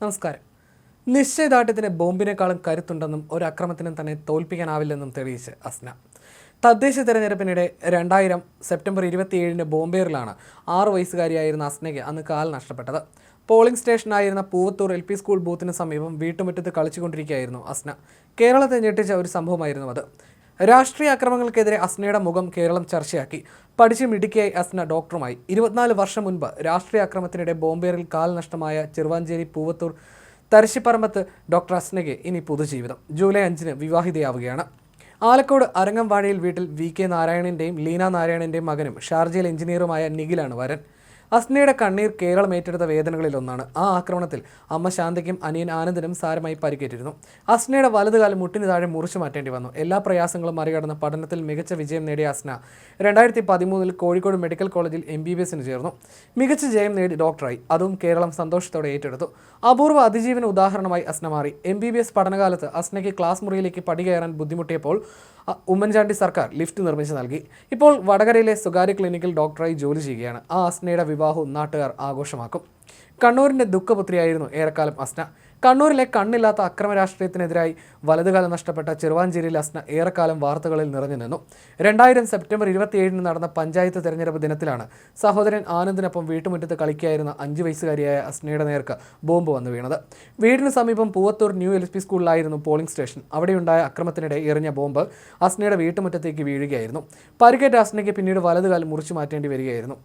നമസ്കാരം. നിശ്ചയദാർഢ്യത്തിന് ബോംബിനേക്കാളും കരുത്തുണ്ടെന്നും ഒരു അക്രമത്തിനും തന്നെ തോൽപ്പിക്കാനാവില്ലെന്നും തെളിയിച്ച് അസ്ന. തദ്ദേശ തെരഞ്ഞെടുപ്പിനിടെ രണ്ടായിരം സെപ്റ്റംബർ ഇരുപത്തിയേഴിന് ബോംബെയറിലാണ് ആറു വയസ്സുകാരിയായിരുന്ന അസ്നയ്ക്ക് അന്ന് കാൽ നഷ്ടപ്പെട്ടത്. പോളിംഗ് സ്റ്റേഷനായിരുന്ന പൂവത്തൂർ എൽ പി സ്കൂൾ ബൂത്തിന് സമീപം വീട്ടുമുറ്റത്ത് കളിച്ചുകൊണ്ടിരിക്കുകയായിരുന്നു അസ്ന. കേരളത്തെ ഞെട്ടിച്ച ഒരു സംഭവമായിരുന്നു അത്. രാഷ്ട്രീയ അക്രമങ്ങൾക്കെതിരെ അസ്നയുടെ മുഖം കേരളം ചർച്ചയാക്കി. പഠിച്ച് മിടുക്കിയായി അസ്ന ഡോക്ടറുമായി. ഇരുപത്തിനാല് വർഷം മുൻപ് രാഷ്ട്രീയ അക്രമത്തിനിടെ ബോംബേറിൽ കാൽ നഷ്ടമായ ചെറുവാഞ്ചേരി പൂവത്തൂർ തരിശിപ്പറമ്പത്ത് ഡോക്ടർ അസ്നയ്ക്ക് ഇനി പുതുജീവിതം. ജൂലൈ അഞ്ചിന് വിവാഹിതയാവുകയാണ്. ആലക്കോട് അരങ്ങംവാടിയിൽ വീട്ടിൽ വി കെ നാരായണന്റെയും ലീന നാരായണന്റെയും മകനും ഷാർജയിൽ എഞ്ചിനീയറുമായ നിഖിലാണ് വരൻ. അസ്നയുടെ കണ്ണീർ കേരളം ഏറ്റെടുത്ത വേദനകളിൽ ഒന്നാണ് ആ ആക്രമണത്തിൽ അമ്മ ശാന്തിക്കും അനിയൻ ആനന്ദിനും സാരമായി പരിക്കേറ്റിരുന്നു. അസ്നയുടെ വലതുകാലം മുട്ടിന് താഴെ മുറിച്ചു മാറ്റേണ്ടി വന്നു. എല്ലാ പ്രയാസങ്ങളും മറികടന്ന് പഠനത്തിൽ മികച്ച വിജയം നേടിയ അസ്ന രണ്ടായിരത്തി പതിമൂന്നിൽ കോഴിക്കോട് മെഡിക്കൽ കോളേജിൽ എം ബി ബി എസിന് ചേർന്നു. മികച്ച ജയം നേടി ഡോക്ടറായി. അതും കേരളം സന്തോഷത്തോടെ ഏറ്റെടുത്തു. അപൂർവ അതിജീവന ഉദാഹരണമായി അസ്ന മാറി. എം ബി ബി എസ് പഠനകാലത്ത് അസ്നയ്ക്ക് ക്ലാസ് മുറിയിലേക്ക് പടി കയറാൻ ബുദ്ധിമുട്ടിയപ്പോൾ ഉമ്മൻചാണ്ടി സർക്കാർ ലിഫ്റ്റ് നിർമ്മിച്ച് നൽകി. ഇപ്പോൾ വടകരയിലെ സ്വകാര്യ ക്ലിനിക്കിൽ ഡോക്ടറായി ജോലി ചെയ്യുകയാണ്. ആ അസ്നയുടെ വിവാഹവും നാട്ടുകാർ ആഘോഷമാക്കും. കണ്ണൂരിന്റെ ദുഃഖപുത്രിയായിരുന്നു ഏറെക്കാലം അസ്ന. കണ്ണൂരിലെ കണ്ണില്ലാത്ത അക്രമ രാഷ്ട്രീയത്തിനെതിരായി വലതുകാലം നഷ്ടപ്പെട്ട ചെറുവാഞ്ചേരിയിൽ അസ്ന ഏറെക്കാലം വാർത്തകളിൽ നിറഞ്ഞു നിന്നു. രണ്ടായിരം സെപ്റ്റംബർ ഇരുപത്തിയേഴിന് നടന്ന പഞ്ചായത്ത് തെരഞ്ഞെടുപ്പ് ദിനത്തിലാണ് സഹോദരൻ ആനന്ദിനൊപ്പം വീട്ടുമുറ്റത്ത് കളിക്കായിരുന്ന അഞ്ച് വയസ്സുകാരിയായ അസ്നയുടെ നേർക്ക് ബോംബ് വന്നു വീണത്. വീടിന് സമീപം പൂവത്തൂർ ന്യൂ എൽ പി സ്കൂളിലായിരുന്നു പോളിംഗ് സ്റ്റേഷൻ. അവിടെയുണ്ടായ അക്രമത്തിനിടെ എറിഞ്ഞ ബോംബ് അസ്നയുടെ വീട്ടുമുറ്റത്തേക്ക് വീഴുകയായിരുന്നു. പരിക്കേറ്റ അസ്നയ്ക്ക് പിന്നീട് വലതുകാലം മുറിച്ചു മാറ്റേണ്ടി വരികയായിരുന്നു.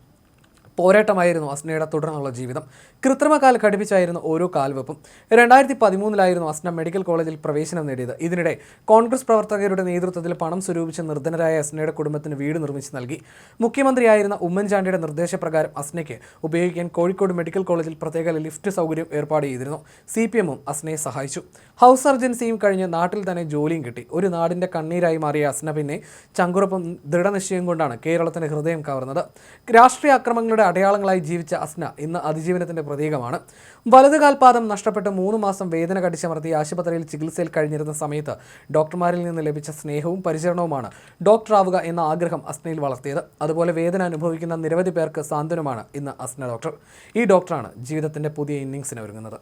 പോരാട്ടമായിരുന്നു അസ്നയുടെ തുടർന്നുള്ള ജീവിതം. കൃത്രിമ കാൽ ഘടിപ്പിച്ചായിരുന്നു ഓരോ കാൽവെപ്പും. രണ്ടായിരത്തി പതിമൂന്നിലായിരുന്നു അസ്ന മെഡിക്കൽ കോളേജിൽ പ്രവേശനം നേടിയത്. ഇതിനിടെ കോൺഗ്രസ് പ്രവർത്തകരുടെ നേതൃത്വത്തിൽ പണം സ്വരൂപിച്ച് നിർധനരായ അസ്നയുടെ കുടുംബത്തിന് വീട് നിർമ്മിച്ച് നൽകി. മുഖ്യമന്ത്രിയായിരുന്ന ഉമ്മൻചാണ്ടിയുടെ നിർദ്ദേശപ്രകാരം അസ്നയ്ക്ക് ഉപയോഗിക്കാൻ കോഴിക്കോട് മെഡിക്കൽ കോളേജിൽ പ്രത്യേക ലിഫ്റ്റ് സൗകര്യം ഏർപ്പാട് ചെയ്തിരുന്നു. സി പി എമ്മും അസ്നയെ സഹായിച്ചു. ഹൗസ് സർജൻസിയും കഴിഞ്ഞ് നാട്ടിൽ തന്നെ ജോലിയും കിട്ടി. ഒരു നാടിന്റെ കണ്ണീരായി മാറിയ അസ്ന പിന്നെ ചങ്കുറപ്പും ദൃഢനിശ്ചയം കൊണ്ടാണ് കേരളത്തിന്റെ ഹൃദയം കവർന്നത്. രാഷ്ട്രീയ അക്രമങ്ങളുടെ അടയാളങ്ങളായി ജീവിച്ച അസ്ന ഇന്ന് അതിജീവനത്തിന്റെ പ്രതീകമാണ്. വലത് കാൽപാദം നഷ്ടപ്പെട്ട് മൂന്ന് മാസം വേദന കടിച്ചമർത്തി ആശുപത്രിയിൽ ചികിത്സയിൽ കഴിഞ്ഞിരുന്ന സമയത്ത് ഡോക്ടർമാരിൽ നിന്ന് ലഭിച്ച സ്നേഹവും പരിചരണവുമാണ് ഡോക്ടറാവുക എന്ന ആഗ്രഹം അസ്നയിൽ വളർത്തിയത്. അതുപോലെ വേദന അനുഭവിക്കുന്ന നിരവധി പേർക്ക് സാന്ത്വനമാണ് ഇന്ന് അസ്ന ഡോക്ടർ. ഈ ഡോക്ടറാണ് ജീവിതത്തിന്റെ പുതിയ ഇന്നിങ്സിന് ഒരുങ്ങുന്നത്.